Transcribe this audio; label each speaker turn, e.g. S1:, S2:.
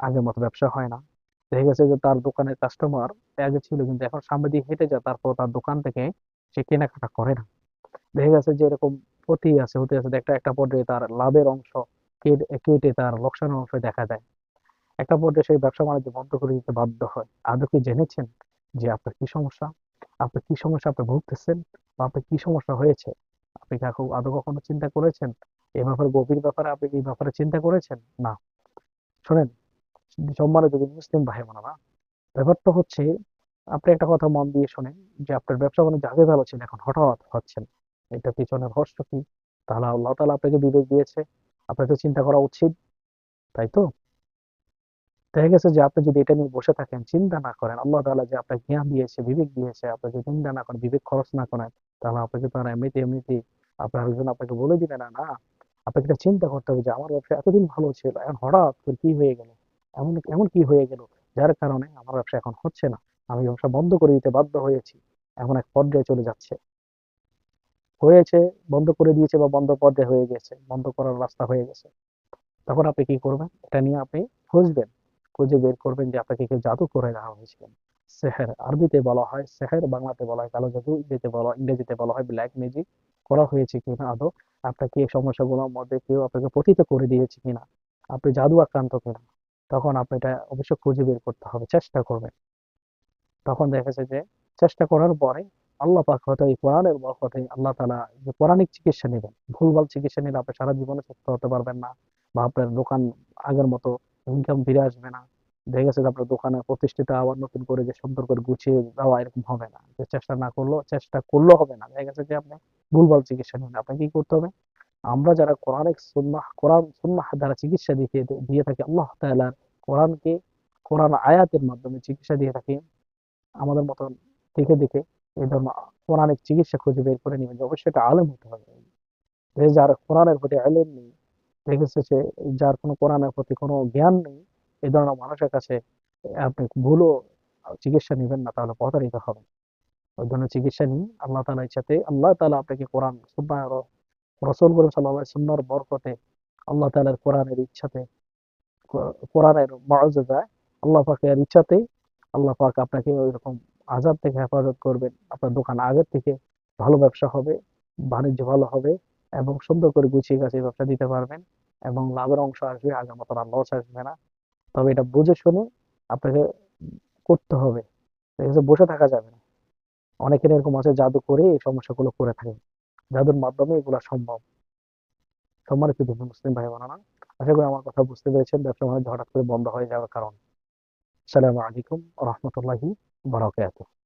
S1: আগের মতো ব্যবসা হয় না। দেখা গেছে যে তার দোকানের কাস্টমার আগে ছিল কিন্তু এখন সামনে দিয়ে হেঁটে যায়, তারপর তার দোকান থেকে সে কেনাকাটা করে না। দেখা গেছে যে এরকম হতেই আছে হতে আছে একটা একটা পর্যায়ে তার লাভের অংশ কেটে তার লোকসানের অংশ দেখা দেয়। একটা পর্যায়ে সেই ব্যবসা বাণিজ্য বন্ধ করে দিতে বাধ্য হয়। আদৌ কি জেনেছেন যে আপনার কি সমস্যা? আপনার কি সমস্যা আপনি ভুগতেছেন? বা আপনার কি সমস্যা হয়েছে? আপনি কি এখন আদৌ কখনো চিন্তা করেছেন? এ ব্যাপারে গভীর ব্যাপারে আপনি কি ব্যাপারে চিন্তা করেছেন? না। শোনেন সম্মানিত মুসলিম ভাই বোনেরা ব্যাপারটা হচ্ছে আপনি একটা কথা মন দিয়ে শোনেন যে আপনার ব্যবসা বাণিজ্য আগে ভালো ছিল, এখন হঠাৎ হচ্ছেন এটা পিছনে রহস্য কি? তাহলে আল্লাহ তাআলা আপনাকে বিবেক দিয়েছে, আপনাকে চিন্তা করা উচিত, তাই তো? দেখা গেছে যে আপনি যদি এটা নিয়ে বসে থাকেন, চিন্তা না করেন, আল্লাহ তাআলা যে আপনাকে জ্ঞান দিয়েছে, বিবেক দিয়েছে, আপনি যদি চিন্তা না করেন, বিবেক খরচ না করেন, তাহলে আপনাকে তারা এমনিতে এমনিতে আপনার একজন আপনাকে বলে দিবে না না। আপনাকে চিন্তা করতে হবে যে আমার ব্যবসা এতদিন ভালো ছিল, এখন হঠাৎ কি হয়ে গেল? এমন এমন কি হয়ে গেল? যার কারণে আমার ব্যবসা এখন হচ্ছে না। আমি ব্যবসা বন্ধ করে দিতে বাধ্য হয়েছি। এমন এক পর্যায়ে চলে যাচ্ছে। হয়েছে, বন্ধ করে দিয়েছে বা বন্ধ পর্যায়ে হয়ে গেছে, বন্ধ করার রাস্তা হয়ে গেছে। তখন আপনি কি করবেন? এটা নিয়ে আপনি খুঁজবেন। খুঁজে বের করবেন যে আপনাকে কেউ জাদু করে দেওয়া হয়েছিল। সেহের আরবিতে বলা হয়, সেহের বাংলাতে বলা হয়, কালো জাদু, ইংরেজিতে বলা ইংরেজিতে বলা হয় ব্ল্যাক ম্যাজিক করা হয়েছে কিনা আদৌ? আপনাকে এই সমস্যাগুলোর মধ্যে কেউ আপনাকে পতিত করে দিয়েছে কিনা? আপনি জাদু আক্রান্ত কিনা? তখন আপনি এটা অবশ্যই খুঁজে বের করতে হবে, চেষ্টা করবেন। তখন দেখা যাচ্ছে যে চেষ্টা করার পরে আল্লাহ পাক হয়তো এই কোরআনের বরকতে আল্লাহ তাআলা যে কোরআনিক চিকিৎসা নেবেন। ভুলভাল চিকিৎসা নিলে আপনি সারা জীবনে সুস্থ হতে পারবেন না বা আপনার দোকান আগের মতো ইনকাম ফিরে আসবে না। দেখা গেছে যে আপনার দোকানে প্রতিষ্ঠিত আবার নতুন করে যে সুন্দর করে গুছিয়ে যাওয়া এরকম হবে না। যে চেষ্টা না করলেও, চেষ্টা করলেও হবে না। দেখা গেছে যে আপনি ভুলভাল চিকিৎসা নেবেন আপনাকে কি করতে হবে? আমরা যারা কোরআনিক সুন্নাহ, কোরআন সুন্নাহ দ্বারা চিকিৎসা দিয়ে দিয়ে থাকি আল্লাহ তাআলার কোরআনকে, কোরআন আয়াতের মাধ্যমে চিকিৎসা দিয়ে থাকি, আমাদের মতন দেখে দেখে এই ধরনের কোরআনিক চিকিৎসা খুঁজে বের করে নেবেন যে অবশ্যই এটা আলেম হতে হবে। যার কোরআনের প্রতি আলেম নেই, দেখেছে সে যার কোনো কোরআনের প্রতি কোনো জ্ঞান নেই, এই ধরনের মানুষের কাছে আপনি ভুলও চিকিৎসা নেবেন না, তাহলে প্রতারিত হবেন। ওই ধরনের চিকিৎসা নিয়ে আল্লাহ তাআলা ইচ্ছাতে, আল্লাহ তাআলা আপনাকে কোরআন, সুন্নাহ রসুল করিম সাল্লাল্লাহু আলাইহি সুন্নাহর বরকতে আল্লাহ তাআলার কোরআনের ইচ্ছাতে, কোরআনের মুআজিজায় আল্লাহ পাকের ইচ্ছাতেই আল্লাহ পাক আপনাকে ওইরকম আযাব থেকে হেফাজত করবেন। আপনার দোকান আগের থেকে ভালো ব্যবসা হবে, বাণিজ্য ভালো হবে এবং সুন্দর করে গুছিয়ে গাছিয়ে ব্যবসা দিতে পারবেন এবং লাভের অংশ আসবে, আগের মতো আর লস আসবে না। তবে এটা বুঝে শুনে আপনাকে করতে হবে। বসে থাকা যাবে না। অনেকের এরকম আছে, জাদু করে এই সমস্যাগুলো করে থাকে। জাদুর মাধ্যমে এগুলা সম্ভব। সম্মানিত দুঃখী মুসলিম ভাই বোনেরা, আশা করি আমার কথা বুঝতে পেরেছেন, ব্যবসা বাণিজ্য হঠাৎ করে বন্ধ হয়ে যাওয়ার কারণ। আসসালামু আলাইকুম রহমতুল্লাহি বারাকাতুহু।